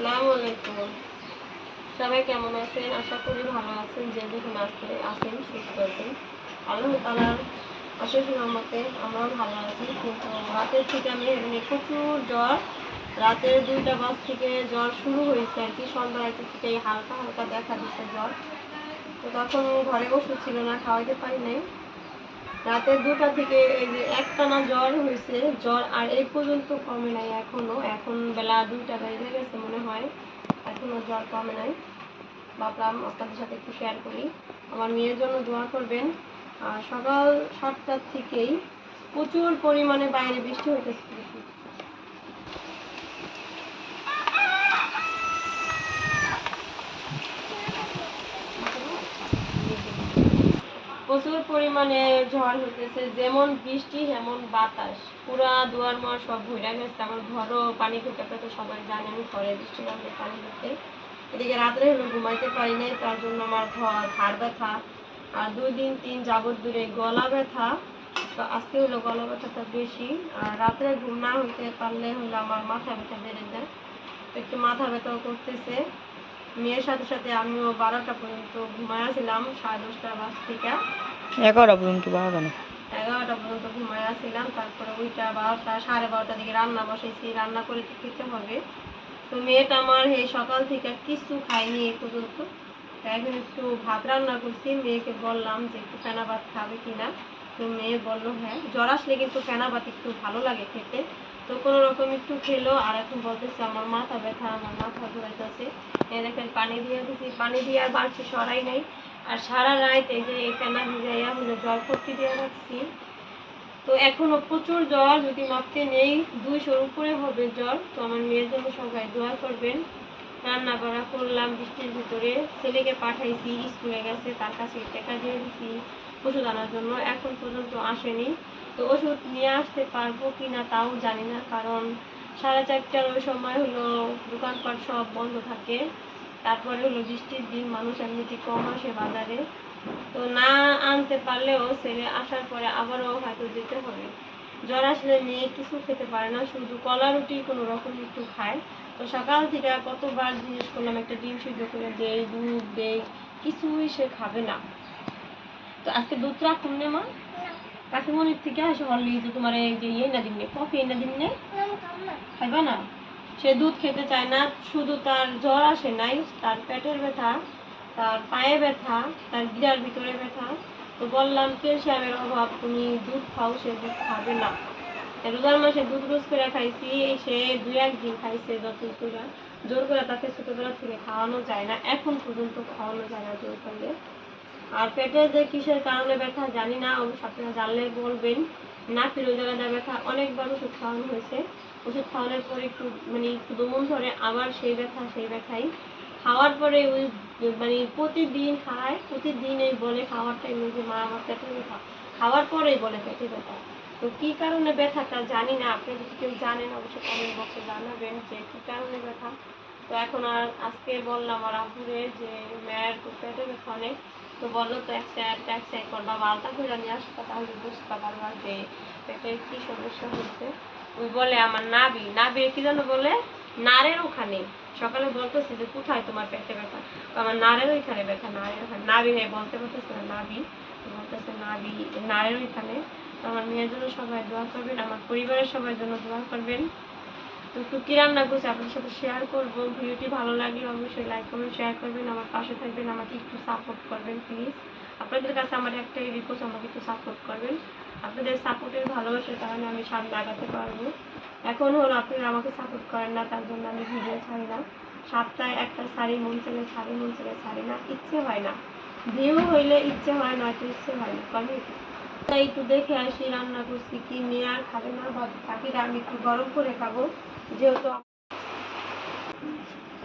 আসসালামু আলাইকুম। সবাই কেমন আছেন? আশা করি ভালো আছেন। যে যেখানে আসতে আছেন, সুস্থ আছেন। আল্লাহ তালার অশেষ রহমতে আমরাও ভালো আছি। কিন্তু রাতের থেকে আমি এখানে প্রচুর জ্বর। রাতের দুইটা বাজ থেকে জ্বর শুরু হয়েছে আর কি। সন্ধ্যা রাতে থেকে হালকা হালকা দেখা দিচ্ছে জ্বর। তো তখন ঘরে ওষুধ ছিল না, খাওয়াইতে পারি নাই। রাতের দুটা থেকে এই যে একটানা জ্বর হয়েছে, জ্বর আর এই পর্যন্ত কমে নাই এখনও। এখন বেলা দুইটা বেজে গেছে মনে হয়। এখনও জ্বর কমে নাই। ভাবলাম আপনাদের সাথে একটু শেয়ার করি। আমার মেয়ের জন্য দোয়া করবেন। সকাল সাতটার থেকেই প্রচুর পরিমাণে বাইরে বৃষ্টি হইতেছে। প্রচুর পরিমাণে ঝড় হতেছে যেমন বৃষ্টি এমন বাতাস। পুরা দুয়ার মার সব ভরে গেছে আমার ঘরও পানি ঢুকে তো সবাই জানেন ঘরে বৃষ্টি নামলে পানি ঢুকে এদিকে রাত্রে হলো ঘুমাইতে পারি নাই, তার জন্য আমার ঘর, ঘাড় ব্যথা। আর দুই দিন, তিন যাবত দূরে গলা ব্যথা। তো আজকে হলো গলা ব্যথাটা বেশি। আর রাত্রে ঘুম না হইতে পারলে হলো আমার মাথা ব্যথা বেড়ে যায়। তো একটু মাথা ব্যথাও করতেছে। মেয়ের সাথে সাথে আমিও বারোটা পর্যন্ত সাড়ে দশটার বাস থেকে। এগারোটা পর্যন্ত বারোটা এগারোটা পর্যন্ত তারপরে ওইটা বারোটা সাড়ে বারোটার দিকে রান্না বসাইছি রান্না করে খেতে হবে। তো মেয়েটা আমার এই সকাল থেকে কিছু খায়নি এই পর্যন্ত। এখন একটু ভাত রান্না করছি মেয়েকে বললাম যে একটু ফেনা ভাত খাবে কিনা। তো মেয়ে বলল হ্যাঁ। জ্বর আসলে কিন্তু ফেনা ভাত একটু ভালো লাগে খেতে। তো কোনো রকম একটু খেলো, আর এখন বলতেছে আমার মাথা ব্যথা, আমার মাথা ঘুরাইতেছে। দেখেন, পানি দিয়ে দিছি, পানি দিয়ে আর বাড়ছি সরাই নাই। আর সারা রাত এই যে এই ফেনা ভিজাইয়া হলো জল পট্টি দিয়ে রাখছি। তো এখনও প্রচুর জ্বর, যদি মাপতে নেই, দুইশোর উপরে হবে জ্বর। তো আমার মেয়ের জন্য সবাই দোয়া করবেন। রান্না করা করলাম, বৃষ্টির ভিতরে। ছেলেকে পাঠাইছি, স্কুলে গেছে, তার কাছে টাকা দিয়ে দিছি। ওষুধ আনার জন্য এখন পর্যন্ত আসেনি। তো ওষুধ নিয়ে আসতে পারব কি না তাও জানি না, কারণ সাড়ে চারটার ওই সময় হলো দোকানপাট সব বন্ধ থাকে। তারপরে হলো বৃষ্টির দিন, মানুষ এমনিতে কম আসে বাজারে। তো না আনতে পারলেও ছেলে আসার পরে আবারও হয়তো যেতে হবে। জ্বর আসলে মেয়ে কিছু খেতে পারে না, শুধু কলা রুটি কোনো রকম একটু খায়। তো সকাল থেকে কতবার জিজ্ঞেস করলাম, একটা ডিম সিদ্ধ করে দেই দুধ দেই কিছুই সে খাবে না। তো আজকে দুধ নে, মা। থেকে বললি যে তোমার এই যে ইয়ে না দিমনে খাইবা না? সে দুধ খেতে চায় না, শুধু তার জ্বর আসে নাই, তার পেটের ব্যথা, তার পায়ে ব্যথা, তার গিরার ভিতরে ব্যথা। তো বললাম ক্যালসিয়ামের অভাব? তুমি দুধ খাও, সে দুধ খাবে না। রোজার মাসে দুধ রোজ করে খাইছি সে দুই একদিন খাইছে যত করে। জোর করে তাকে ছোটবেলা থেকে খাওয়ানো যায় না, এখন পর্যন্ত খাওয়ানো যায় না জোর করলে আর পেটে যে কিসের কারণে ব্যথা জানি না, অবশ্য আপনারা জানলে বলবেন। না ফিরে জায়গায় ব্যথা, অনেকবার ওষুধ খাওয়ানো হয়েছে। ওষুধ খাওয়ানোর পরে একটু মানে একটু দমন ধরে আবার সেই ব্যথা, সেই ব্যথাই। খাওয়ার পরে ওই মানে প্রতিদিন খায়, প্রতিদিন এই বলে খাওয়ার টাইমে যে মা আমার পেটে ব্যথা। খাওয়ার পরেই বলে পেটে ব্যথা। তো কি কারণে ব্যথাটা জানি না আপনি যদি কেউ জানেন অবশ্যই কমেন্ট বক্সে জানাবেন যে কি কারণে ব্যথা। তো এখন আর আজকে বললাম আমার আব্বুরে যে মেয়ের পেটে ব্যথা অনেক। তো বলো তো একটা একটা একটা করবা আলতা করে নিয়ে আসবা তাহলে বুঝতে পারবা যে পেটের কি সমস্যা হচ্ছে। ওই বলে আমার নাবি নাবি কি যেন বলে? নারের ওখানে। সকালে বলতেছে যে, কোথায় তোমার পেটে ব্যথা? আমার নারের ওইখানে ব্যথা, নারের ওখানে। নাবি নেই বলতে বলতেছে না নাবি বলতেছে নাবি নারের ওইখানে। আমার মেয়ের জন্য সবাই দোয়া করবেন, আমার পরিবারের সবার জন্য দোয়া করবেন। তো একটু কি রান্না করছি, আপনাদের সাথে শেয়ার করব। ভিডিওটি ভালো লাগলে অবশ্যই লাইক কমেন্ট শেয়ার করবেন, আমার পাশে থাকবেন, আমাকে একটু সাপোর্ট করবেন প্লিজ আপনাদের কাছে আমার একটাই রিকোয়েস্ট আমাকে একটু সাপোর্ট করবেন। আপনাদের সাপোর্টের ভালোবাসার কারণে আমি সামনে আগাতে পারব। এখন হলো আপনারা আমাকে সাপোর্ট করেন না, তার জন্য আমি ভিডিও ছাড়ি না। সপ্তাহে একটা শাড়ি মন চলে শাড়ি মন চলে শাড়ি না, ইচ্ছে হয় না। ভিউ হইলে ইচ্ছে হয় নয়তো ইচ্ছে হয় না, কমে তাই একটু দেখে আসি, রান্না করছি কি মেয়ে আর খাবে না বাকিটা আমি একটু গরম করে খাব। যেহেতু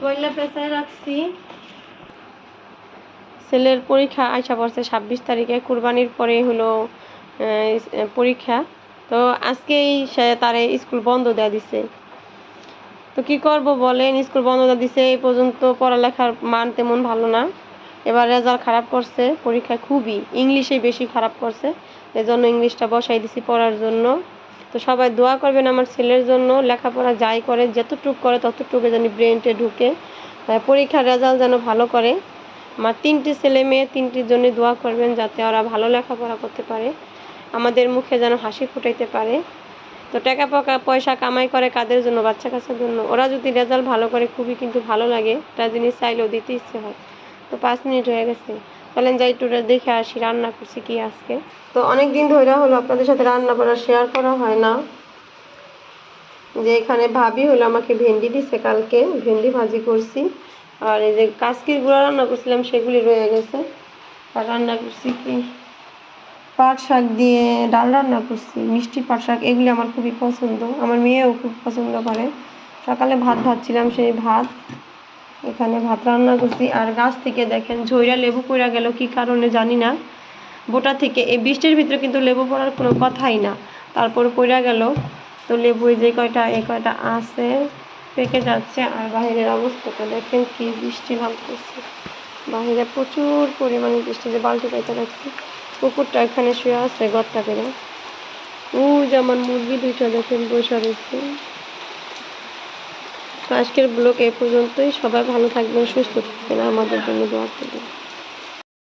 পয়লা পেঁচায় রাখছি। ছেলের পরীক্ষা আশা পড়ছে ছাব্বিশ তারিখে, কুরবানির পরে হলো পরীক্ষা। তো আজকেই সে তার স্কুল বন্ধ দেওয়া দিছে। তো কি করব বলেন, স্কুল বন্ধ দেওয়া দিছে, এই পর্যন্ত পড়ালেখার মান তেমন ভালো না। এবার রেজাল্ট খারাপ করছে পরীক্ষায় খুবই ইংলিশে বেশি খারাপ করছে। এজন্য ইংলিশটা বসাই দিছি পড়ার জন্য। তো সবাই দোয়া করবেন আমার ছেলের জন্য, লেখাপড়া যাই করে, যতটুকু করে ততটুকু যেন ব্রেনটে ঢুকে। পরীক্ষার রেজাল্ট যেন ভালো করে। আমার তিনটি ছেলে মেয়ে, তিনটির জন্য দোয়া করবেন যাতে ওরা ভালো লেখাপড়া করতে পারে, আমাদের মুখে যেন হাসি ফুটাইতে পারে। তো টাকা পাকা, পয়সা কামাই করে কাদের জন্য, বাচ্চা কাচ্চার জন্য? ওরা যদি রেজাল্ট ভালো করে, খুবই কিন্তু ভালো লাগে একটা জিনিস চাইলেও দিতে ইচ্ছে হয়। তো পাঁচ মিনিট হয়ে গেছে। বলেন, যাই একটু দেখে আসি রান্না করছি কি আজকে। তো অনেক দিন ধরে হলো আপনাদের সাথে রান্না করা শেয়ার করা হয় না। যে এখানে ভাবি হলো আমাকে ভেন্ডি দিছে কালকে, ভেন্ডি ভাজি করছি। আর এই যে কাসকির গুঁড়া রান্না করছিলাম, সেগুলি রয়ে গেছে। আর রান্না করছি কি? পাট শাক দিয়ে ডাল রান্না করছি, মিষ্টি পাট শাক, এগুলি আমার খুবই পছন্দ। আমার মেয়েও খুব পছন্দ করে। সকালে ভাত ভাজছিলাম, সেই ভাত। এখানে ভাত রান্না করছি। আর গাছ থেকে দেখেন ঝইরা লেবু পড়া গেল, কি কারণে জানি না। বোটা থেকে এই বৃষ্টির ভিতরে কিন্তু লেবু পড়ার কোনো কথাই না। তারপর পড়া গেল। তো লেবু যে কয়টা, এই কয়টা আছে, পেকে যাচ্ছে। আর বাইরের অবস্থাটা দেখেন কি বৃষ্টি নামতেছে বাহিরে প্রচুর পরিমাণে বৃষ্টি, যে বালতি পাইতে রাখছি কুকুরটা এখানে শুয়ে আছে ঘরটা করে। ওই যে আমার মুরগি দুইটা দেখেন বসে রয়েছে। আজকের ব্লগ এই পর্যন্তই। সবাই ভালো থাকবেন সুস্থ থাকবেন। আমাদের জন্য দোয়া করবেন।